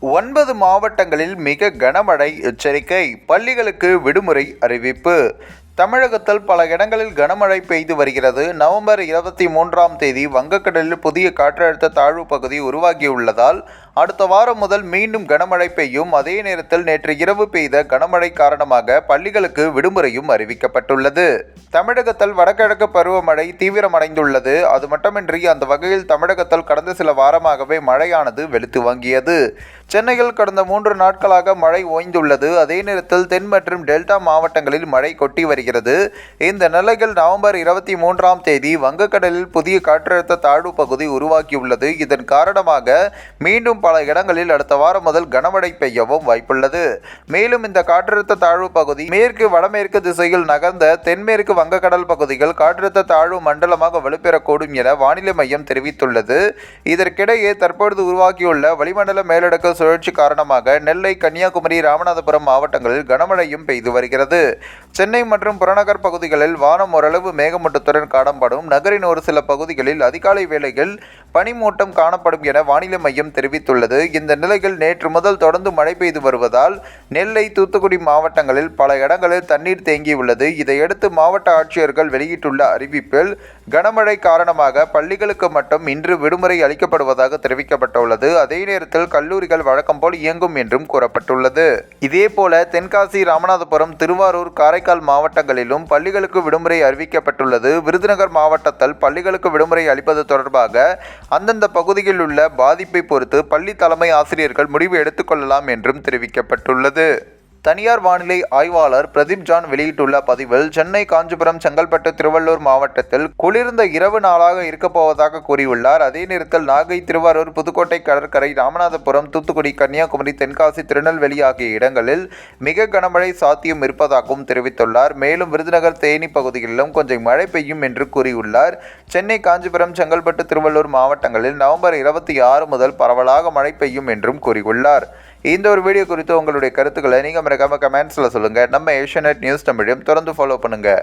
ஒன்பது மாவட்டங்களில் மிக கனமழை எச்சரிக்கை பள்ளிகளுக்கு விடுமுறை அறிவிப்பு. தமிழகத்தில் பல இடங்களில் கனமழை பெய்து வருகிறது. நவம்பர் இருபத்தி மூன்றாம் தேதி வங்கக்கடலில் புதிய காற்றழுத்த தாழ்வு பகுதி உருவாகியுள்ளதால் அடுத்த வாரம் முதல் மீண்டும் கனமழை பெய்யும். அதே நேரத்தில் நேற்று இரவு பெய்த கனமழை காரணமாக பள்ளிகளுக்கு விடுமுறையும் அறிவிக்கப்பட்டுள்ளது. தமிழகத்தில் வடகிழக்கு பருவமழை தீவிரமடைந்துள்ளது. அது மட்டுமின்றி அந்த வகையில் தமிழகத்தில் கடந்த சில வாரமாகவே மழையானது வெளுத்து வாங்கியது. சென்னையில் கடந்த மூன்று நாட்களாக மழை ஓய்ந்துள்ளது. அதே நேரத்தில் தென் மற்றும் டெல்டா மாவட்டங்களில் மழை கொட்டி வருகிறது. இந்த நிலையில் நவம்பர் இருபத்தி மூன்றாம் தேதி வங்கக்கடலில் புதிய காற்றழுத்த தாழ்வு பகுதி உருவாக்கியுள்ளது இதன் காரணமாக மீண்டும் பல இடங்களில் அடுத்த வாரம் முதல் கனமழை பெய்யவும் வாய்ப்புள்ளது. மேலும் இந்த காற்றழுத்த தாழ்வு பகுதி மேற்கு வடமேற்கு திசையில் நகர்ந்த தென்மேற்கு வங்கக்கடல் பகுதிகள் காற்றழுத்த தாழ்வு மண்டலமாக வலுப்பெறக்கூடும் என வானிலை மையம் தெரிவித்துள்ளது. இதற்கிடையே தற்பொழுது உருவாகியுள்ள வளிமண்டல மேலடுக்கு சுழற்சி காரணமாக நெல்லை கன்னியாகுமரி ராமநாதபுரம் மாவட்டங்களில் கனமழையும் பெய்து வருகிறது. சென்னை மற்றும் புறநகர் பகுதிகளில் வானம் ஓரளவு மேகமூட்டத்துடன் காணப்படும். நகரின் ஒரு சில பகுதிகளில் அதிகாலை வேளையில் பனிமூட்டம் காணப்படும் என வானிலை மையம் தெரிவித்துள்ளது. இந்த நிலையில் நேற்று முதல் தொடர்ந்து மழை பெய்து வருவதால் நெல்லை தூத்துக்குடி மாவட்டங்களில் பல இடங்களில் தண்ணீர் தேங்கியுள்ளது. இதையடுத்து மாவட்ட ஆட்சியர்கள் வெளியிட்டுள்ள அறிவிப்பில் கனமழை காரணமாக பள்ளிகளுக்கு மட்டும் இன்று விடுமுறை அளிக்கப்படுவதாக தெரிவிக்கப்பட்டுள்ளது. அதே நேரத்தில் கல்லூரிகள் வழக்கம் போல் இயங்கும் என்றும் கூறப்பட்டுள்ளது. இதேபோல தென்காசி ராமநாதபுரம் திருவாரூர் காரைக்கால் மாவட்டங்களிலும் பள்ளிகளுக்கு விடுமுறை அறிவிக்கப்பட்டுள்ளது. விருதுநகர் மாவட்டத்தில் பள்ளிகளுக்கு விடுமுறை அளிப்பது தொடர்பாக அந்தந்த பகுதியில் உள்ள பாதிப்பை பொறுத்து பள்ளி தலைமை ஆசிரியர்கள் முடிவு எடுத்துக்கொள்ளலாம் என்றும் தெரிவிக்கப்பட்டுள்ளது. தனியார் வானிலை ஆய்வாளர் பிரதீப் ஜான் வெளியிட்டுள்ள பதிவில் சென்னை காஞ்சிபுரம் செங்கல்பட்டு திருவள்ளூர் மாவட்டத்தில் குளிர்ந்த இரவு நாளாக இருக்கப் போவதாக கூறியுள்ளார். அதே நேரத்தில் நாகை திருவாரூர் புதுக்கோட்டை கடற்கரை ராமநாதபுரம் தூத்துக்குடி கன்னியாகுமரி தென்காசி திருநெல்வேலி ஆகிய இடங்களில் மிக கனமழை சாத்தியம் இருப்பதாகவும் தெரிவித்துள்ளார். மேலும் விருதுநகர் தேனி பகுதிகளிலும் கொஞ்சம் மழை பெய்யும் என்று கூறியுள்ளார். சென்னை காஞ்சிபுரம் செங்கல்பட்டு திருவள்ளூர் மாவட்டங்களில் நவம்பர் இருபத்தி ஆறு முதல் பரவலாக மழை பெய்யும் என்றும் கூறியுள்ளார். இந்த ஒரு வீடியோ குறித்து உங்களுடைய கருத்துக்களை நீங்கள் மறக்காமல் கமெண்ட்ஸில் சொல்லுங்கள் நம்ம ஏஷியநெட் நியூஸ் தமிழையும் தொடர்ந்து ஃபாலோ பண்ணுங்கள்